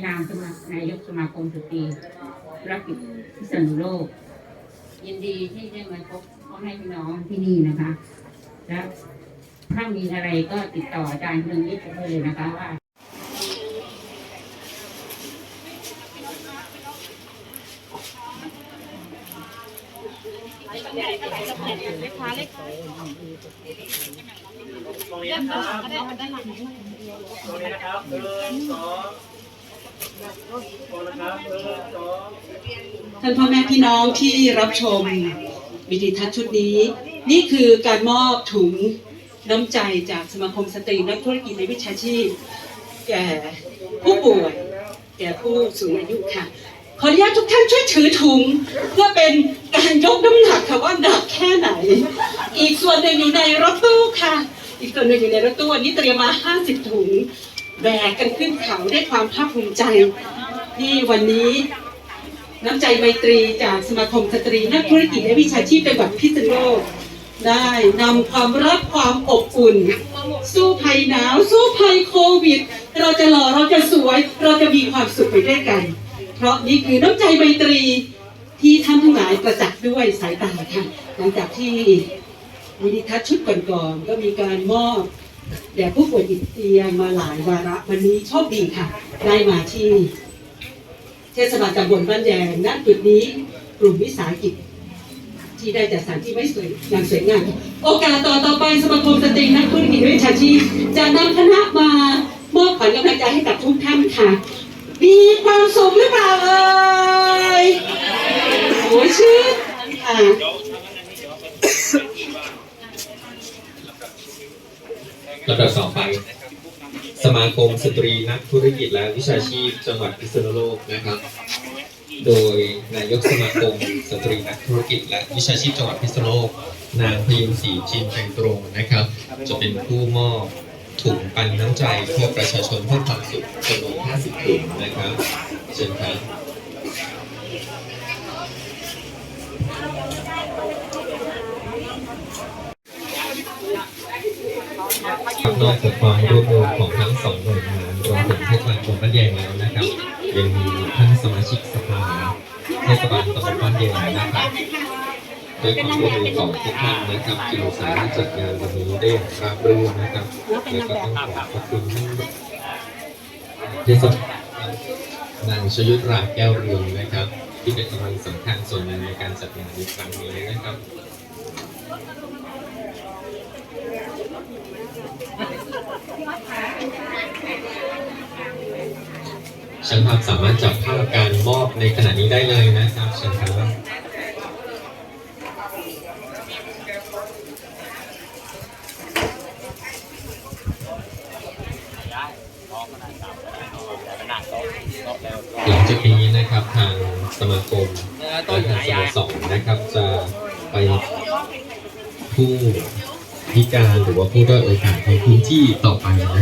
นามสมานายกสมาคมสตรีธุรกิจพิษณุโลก ยินดีที่ได้มาพบพ่อแม่พี่น้องที่นี่นะคะ และถ้ามีอะไรก็ติดต่ออาจารย์เรืองยิปได้เลยนะคะว่าตรงนี้นะครับตรงนี้นะครับหนึ่งสองตรงนะครับหนึ่งสอง ท่านพ่อแม่พี่น้องที่รับชมวิดีทัศน์ชุดนี้ นี่คือการมอบถุงน้ำใจจากสมาคมสตรีนักธุรกิจในวิชาชีพ แก่ผู้ป่วยแก่ผู้สูงอายุค่ะ ขออนุญาตทุกท่านช่วยถือถุง เพื่อเป็นการยกน้ำหนักค่ะว่าหนักแค่ไหน อีกส่วนหนึ่งอยู่ในรถตู้ค่ะ อีกส่วนหนึ่งอยู่ในรถตู้วันนี้เตรียมมา 50 ถุง แบกกันขึ้นเขาด้วยความภาคภูมิใจ ที่วันนี้น้ำใจไมตรีจากสมาคมสตรีนักธุรกิจและวิชาชีพจังหวัดพิษณุโลกได้นำความรักความอบอุ่น สู้ภัยหนาว สู้ภัยโควิด เราจะหล่อเราจะสวย เราจะมีความสุขไปด้วยกัน เพราะนี่คือน้ำใจไมตรีที่ท่านทั้งหลายประจักษ์ด้วยสายตาค่ะหลังจากที่วิดีทัศน์ชุดก่อนๆก็มีการมอบ แด่ผู้ป่วยติดเตียงมาหลายวาระวันนี้โชคดีค่ะ ได้มาที่ เทศบาลตำบลบ้านแยงณจุดนี้กลุ่มวิสาหกิจ ที่ได้จัดสถานที่ไม่สวยงามสวยงามโอกาสต่อต่อไปสมาคมสตรีนักธุรกิจวิชาชีพจะนำคณะมามอบขวัญกำลังใจให้กับทุกท่านค่ะ มีความสุขหรือเปล่าเอ่ยโอ้ชื่นค่ะ ลำดับต่อไป สมาคมสตรีนักธุรกิจและวิชาชีพ จังหวัดพิษณุโลกนะครับ โดยนายกสมาคมสตรีนักธุรกิจและวิชาชีพจังหวัดพิษณุโลก นางพยุงศรีชินแตงตรงนะครับ จะเป็นผู้มอบถุงปันน้ำใจเพื่อประชาชนเพื่อความสุขจำนวน50ถุงนะครับเชิญครับ นอกจากความร่วมมือของทั้งสองหน่วยงานรวมถึงเทศบาลตำบลบ้านแยงแล้วนะครับยังมีท่านสมาชิกสภาเทศบาลตำบลบ้านแยงนะครับด้วยความร่วมมือของทุกท่านนะครับจึงสามารถจัดงานวันนี้ได้อย่างราบรื่นนะครับและก็ต้องขอขอบคุณท่านเทศบาลนางชยุทธราแก้วเรืองนะครับ ที่เป็นกำลังสำคัญส่วนหนึ่งในการจัดงานในครั้งนี้นะครับ ช่างภาพสามารถจับภาพการมอบในขณะนี้ได้เลยนะครับเชิญครับหลังจากนี้นะครับทางสมาคมและทางสโมสรนะครับจะไป ผู้พิการหรือว่าผู้ด้อยโอกาสในพื้นที่ต่อไปนะครับ